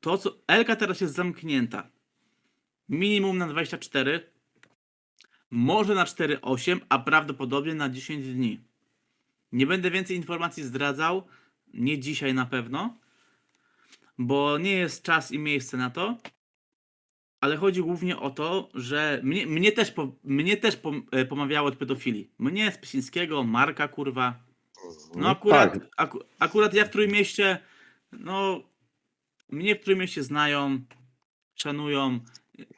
To co. Elka teraz jest zamknięta. Minimum na 24. Może na 4,8, a prawdopodobnie na 10 dni. Nie będę więcej informacji zdradzał. Nie dzisiaj na pewno. Bo nie jest czas i miejsce na to. Ale chodzi głównie o to, że mnie, mnie też, po, mnie też pom, e, pomawiało od pedofilii. Mnie, Spysińskiego, Marka, kurwa. No akurat, Tak, aku, akurat ja w Trójmieście, no mnie w Trójmieście znają, szanują.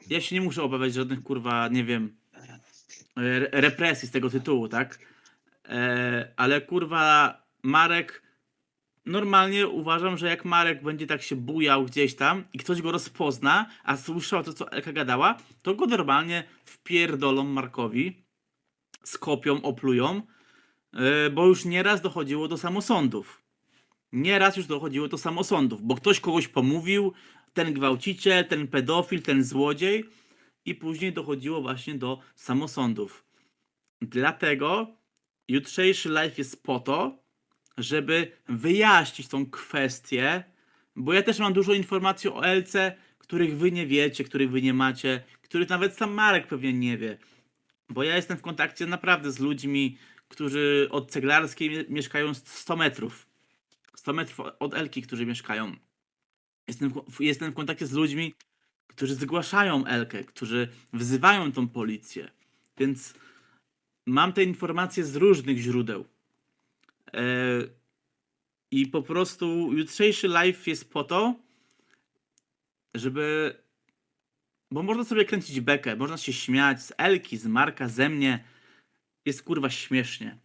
Ja się nie muszę obawiać żadnych kurwa, nie wiem, re- represji z tego tytułu, tak? E, ale kurwa Marek, normalnie uważam, że jak Marek będzie tak się bujał gdzieś tam i ktoś go rozpozna, a słyszał to, co Elka gadała, to go normalnie wpierdolą Markowi, skopią, oplują, e, bo już nieraz dochodziło do samosądów. Nieraz już dochodziło do samosądów, bo ktoś kogoś pomówił, ten gwałciciel, ten pedofil, ten złodziej i później dochodziło właśnie do samosądów. Dlatego jutrzejszy live jest po to, żeby wyjaśnić tą kwestię, bo ja też mam dużo informacji o Elce, których wy nie wiecie, których wy nie macie, których nawet sam Marek pewnie nie wie. Bo ja jestem w kontakcie naprawdę z ludźmi, którzy od ceglarskiej mie- mieszkają 100 metrów. 100 metrów od Elki, którzy mieszkają. Jestem w, jestem w kontakcie z ludźmi, którzy zgłaszają Elkę, którzy wzywają tą policję. Więc mam te informacje z różnych źródeł. E, I po prostu jutrzejszy live jest po to, żeby. Bo można sobie kręcić bekę, można się śmiać z Elki, z Marka, ze mnie. Jest kurwa śmiesznie.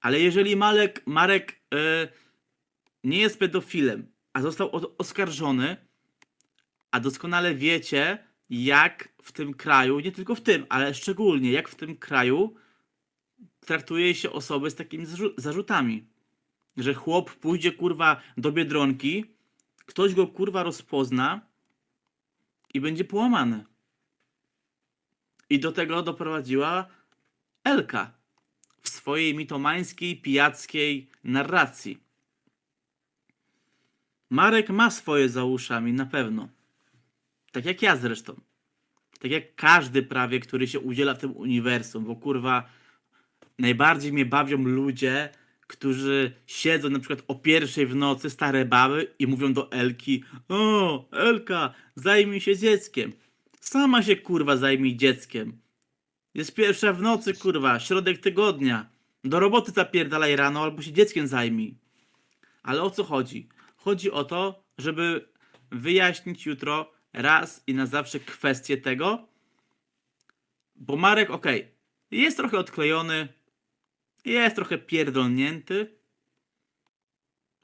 Ale jeżeli Marek, Marek e, nie jest pedofilem, a został oskarżony, a doskonale wiecie, jak w tym kraju, nie tylko w tym, ale szczególnie jak w tym kraju traktuje się osoby z takimi zarzu- zarzutami. Że chłop pójdzie kurwa do biedronki, ktoś go kurwa rozpozna i będzie połamany. I do tego doprowadziła Elka w swojej mitomańskiej, pijackiej narracji. Marek ma swoje za uszami, na pewno. Tak jak ja zresztą. Tak jak każdy prawie, który się udziela w tym uniwersum, bo kurwa najbardziej mnie bawią ludzie, którzy siedzą na przykład o pierwszej w nocy, stare baby i mówią do Elki O, Elka, zajmij się dzieckiem. Sama się kurwa zajmij dzieckiem. Jest pierwsza w nocy, kurwa, środek tygodnia. Do roboty zapierdalaj rano albo się dzieckiem zajmij. Ale o co chodzi? Chodzi o to, żeby wyjaśnić jutro raz i na zawsze kwestię tego, bo Marek, okej, jest trochę odklejony, jest trochę pierdolnięty,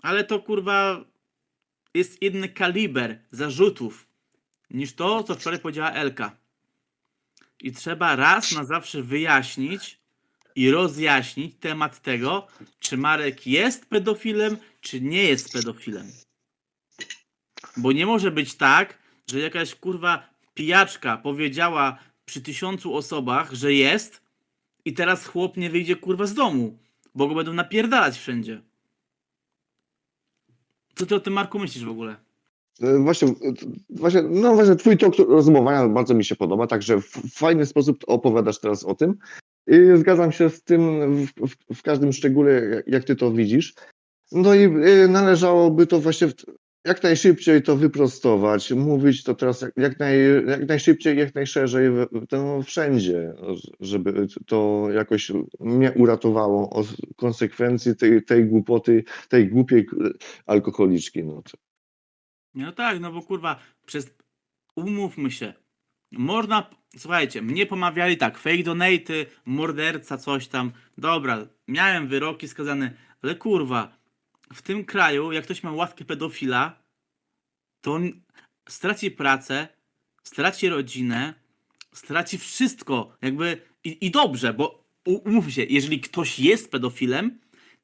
ale to kurwa jest inny kaliber zarzutów niż to, co wczoraj powiedziała Elka. I trzeba raz na zawsze wyjaśnić i rozjaśnić temat tego, czy Marek jest pedofilem, czy nie jest pedofilem. Bo nie może być tak, że jakaś kurwa pijaczka powiedziała przy tysiącu osobach, że jest i teraz chłop nie wyjdzie kurwa z domu, bo go będą napierdalać wszędzie. Co ty o tym Marku myślisz w ogóle? E, Właśnie, e, właśnie, no właśnie twój tok rozumowania bardzo mi się podoba, także w fajny sposób opowiadasz teraz o tym. I zgadzam się z tym w, w, w każdym szczególe, jak- ty to widzisz. No i e, należałoby to właśnie jak najszybciej to wyprostować, mówić to teraz jak, naj, jak najszybciej, jak najszerzej, to wszędzie, żeby to jakoś mnie uratowało od konsekwencji tej, tej głupoty, tej głupiej alkoholiczki. No. to- No tak, no bo kurwa, przez... umówmy się. Można, słuchajcie, mnie pomawiali tak, fake donaty, morderca, coś tam. Dobra, miałem wyroki skazane, ale kurwa, w tym kraju, jak ktoś ma łatkę pedofila, to on straci pracę, straci rodzinę, straci wszystko. Jakby i, i dobrze, bo umówmy się, jeżeli ktoś jest pedofilem,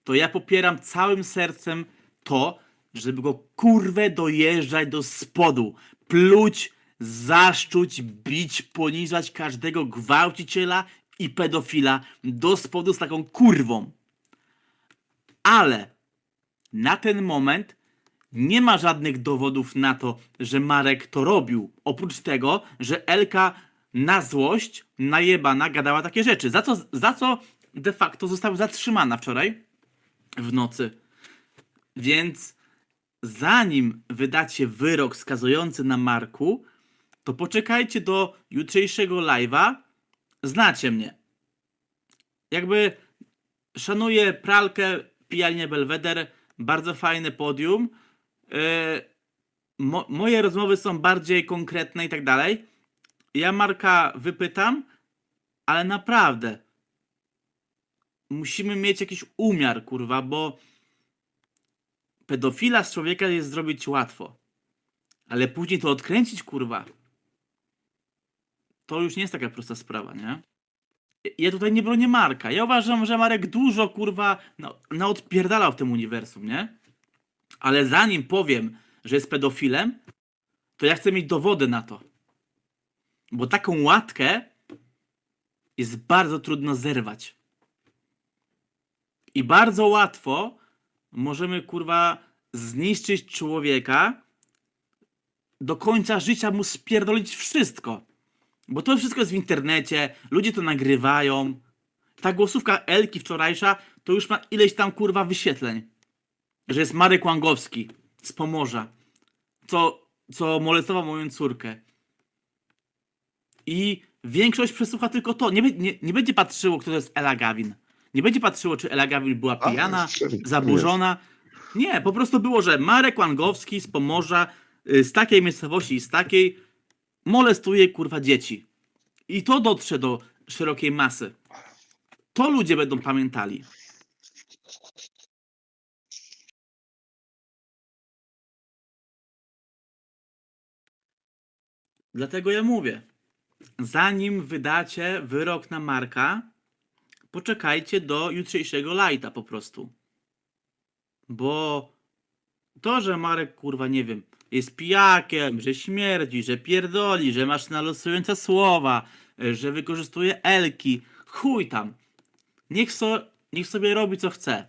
to ja popieram całym sercem to, żeby go kurwę dojeżdżać do spodu, pluć, zaszczuć, bić, poniżać każdego gwałciciela i pedofila do spodu z taką kurwą. Ale na ten moment nie ma żadnych dowodów na to, że Marek to robił. Oprócz tego, że Elka na złość, najebana, gadała takie rzeczy. Za co, za co de facto została zatrzymana wczoraj w nocy. Więc zanim wydacie wyrok skazujący na Marku, to poczekajcie do jutrzejszego live'a. Znacie mnie. Jakby szanuję pralkę, pijalnię Belweder, bardzo fajne podium. Yy, mo- moje rozmowy są bardziej konkretne i tak dalej. Ja Marka wypytam, ale naprawdę musimy mieć jakiś umiar, kurwa, bo pedofila z człowieka jest zrobić łatwo. Ale później to odkręcić, kurwa, to już nie jest taka prosta sprawa, nie? Ja tutaj nie bronię Marka. Ja uważam, że Marek dużo, kurwa, no, naodpierdalał w tym uniwersum, nie? Ale zanim powiem, że jest pedofilem, to ja chcę mieć dowody na to. Bo taką łatkę jest bardzo trudno zerwać. I bardzo łatwo możemy, kurwa, zniszczyć człowieka, do końca życia mu spierdolić wszystko. Bo to wszystko jest w internecie, ludzie to nagrywają. Ta głosówka Elki wczorajsza to już ma ileś tam kurwa wyświetleń. Że jest Marek Łangowski z Pomorza, co, co molestował moją córkę. I większość przesłucha tylko to. Nie, nie, nie będzie patrzyło, kto to jest Ela Gawin. Nie będzie patrzyło, czy Ela Gawin była pijana, zaburzona. Nie, po prostu było, że Marek Łangowski z Pomorza, y, z takiej miejscowości i z takiej, molestuje kurwa dzieci. I to dotrze do szerokiej masy. To ludzie będą pamiętali. Dlatego ja mówię, zanim wydacie wyrok na Marka, poczekajcie do jutrzejszego lajta po prostu. Bo to, że Marek, kurwa, nie wiem, jest pijakiem, że śmierdzi, że pierdoli, że masz nalosujące słowa, y, że wykorzystuje elki, chuj tam. Niech, so, niech sobie robi co chce.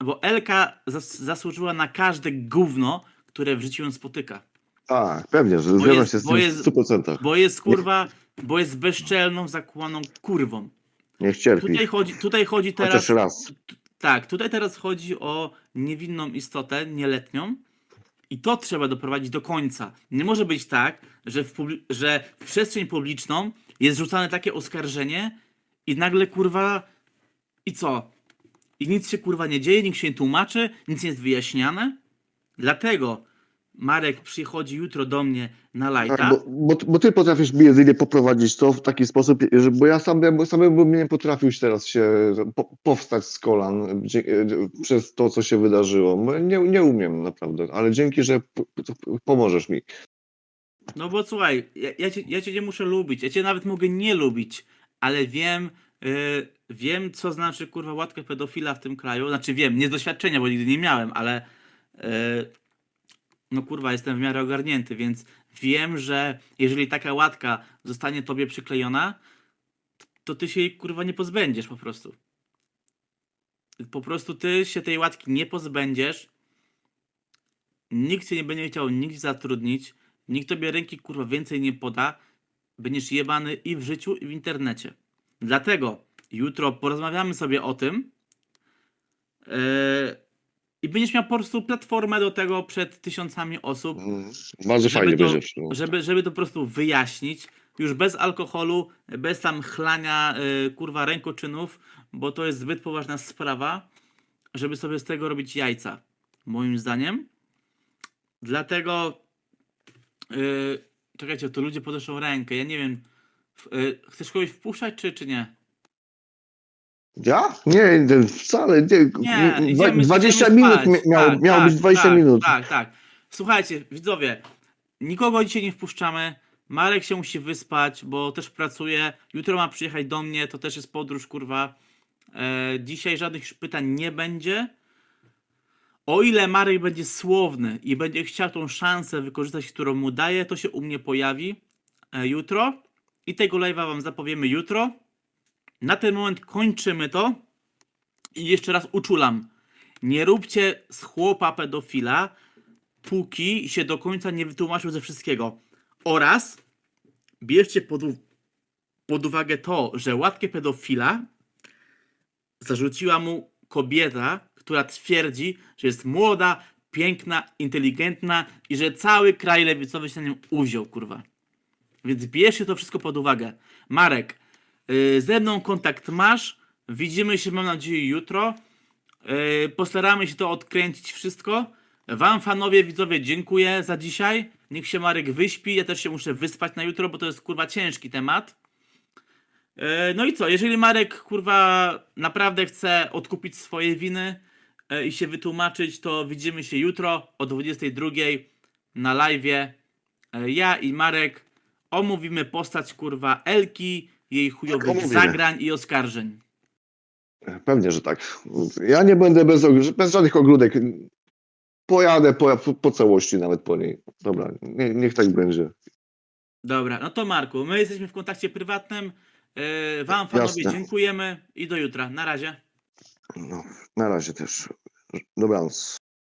Bo Elka zas, zasłużyła na każde gówno, które w życiu ją spotyka. Tak, pewnie, że zgadzam jest- się z bo tym jest- w 100%. Bo jest kurwa, bo jest bezczelną, zakłamaną kurwą. Niech cierpi. Tutaj chodzi, tutaj chodzi teraz. Chociaż raz. Tak, tutaj teraz chodzi o niewinną istotę, nieletnią. I to trzeba doprowadzić do końca. Nie może być tak, że w, że w przestrzeń publiczną jest rzucane takie oskarżenie i nagle kurwa. I co? I nic się kurwa nie dzieje, nikt się nie tłumaczy, nic nie jest wyjaśniane. Dlatego Marek przychodzi jutro do mnie na lajta. Tak, bo, bo, bo ty potrafisz mi jedynie poprowadzić to w taki sposób, że, bo ja sam, bo samemu bym nie potrafił już teraz się po, powstać z kolan przez to, co się wydarzyło. Nie, nie umiem naprawdę, ale dzięki, że pomożesz mi. No bo słuchaj, ja, ja, cię, ja cię nie muszę lubić, ja cię nawet mogę nie lubić, ale wiem, y, wiem co znaczy kurwa łatka pedofila w tym kraju. Znaczy wiem, nie z doświadczenia, bo nigdy nie miałem, ale y, no kurwa jestem w miarę ogarnięty, więc wiem, że jeżeli taka łatka zostanie tobie przyklejona, to ty się jej kurwa nie pozbędziesz po prostu. Po prostu ty się tej łatki nie pozbędziesz. Nikt cię nie będzie chciał nigdzie zatrudnić. Nikt tobie ręki kurwa więcej nie poda. Będziesz jebany i w życiu, i w internecie. Dlatego jutro porozmawiamy sobie o tym. Yy, I będziesz miał po prostu platformę do tego przed tysiącami osób, Mm, Bardzo Żeby fajnie to- będzie. no. żeby, żeby to po prostu wyjaśnić. Już bez alkoholu, bez tam chlania yy, kurwa rękoczynów, bo to jest zbyt poważna sprawa, żeby sobie z tego robić jajca. Moim zdaniem. Dlatego yy, czekajcie, to ludzie podnoszą rękę. Ja nie wiem. Yy, chcesz kogoś wpuszczać, czy, czy nie? Ja? Nie, wcale. Nie. Nie, Dwa- idziemy, 20 idziemy minut spać. mi- miało, Tak, miało tak, być 20 tak, minut. Tak, tak. Słuchajcie, widzowie, nikogo dzisiaj nie wpuszczamy. Marek się musi wyspać, bo też pracuje. Jutro ma przyjechać do mnie, to też jest podróż, kurwa. E, dzisiaj żadnych już pytań nie będzie. O ile Marek będzie słowny i będzie chciał tą szansę wykorzystać, którą mu daje, to się u mnie pojawi e, jutro. I tego live'a wam zapowiemy jutro. Na ten moment kończymy to. I jeszcze raz uczulam. Nie róbcie z chłopa pedofila, póki się do końca nie wytłumaczył ze wszystkiego. Oraz bierzcie pod, pod uwagę to, że łatkę pedofila zarzuciła mu kobieta, która twierdzi, że jest młoda, piękna, inteligentna i że cały kraj lewicowy się na nią uwziął, kurwa. Więc bierzcie to wszystko pod uwagę. Marek, ze mną kontakt masz. Widzimy się, mam nadzieję, jutro. Yy, postaramy się to odkręcić wszystko. Wam, fanowie, widzowie, dziękuję za dzisiaj. Niech się Marek wyśpi. Ja też się muszę wyspać na jutro, bo to jest kurwa ciężki temat. E, No i co, jeżeli Marek kurwa naprawdę chce odkupić swoje winy i się wytłumaczyć, to widzimy się jutro o 22 na live. Ja i Marek omówimy postać kurwa Elki, jej chujowych omówimy. zagrań i oskarżeń. Pewnie, że tak. Ja nie będę bez, bez żadnych ogródek. Pojadę po, po całości nawet po niej. Dobra, nie, niech tak będzie. Dobra, no to Marku, my jesteśmy w kontakcie prywatnym. E, Wam panowie Jasne. dziękujemy i do jutra. Na razie. No, na razie też. Dobranoc.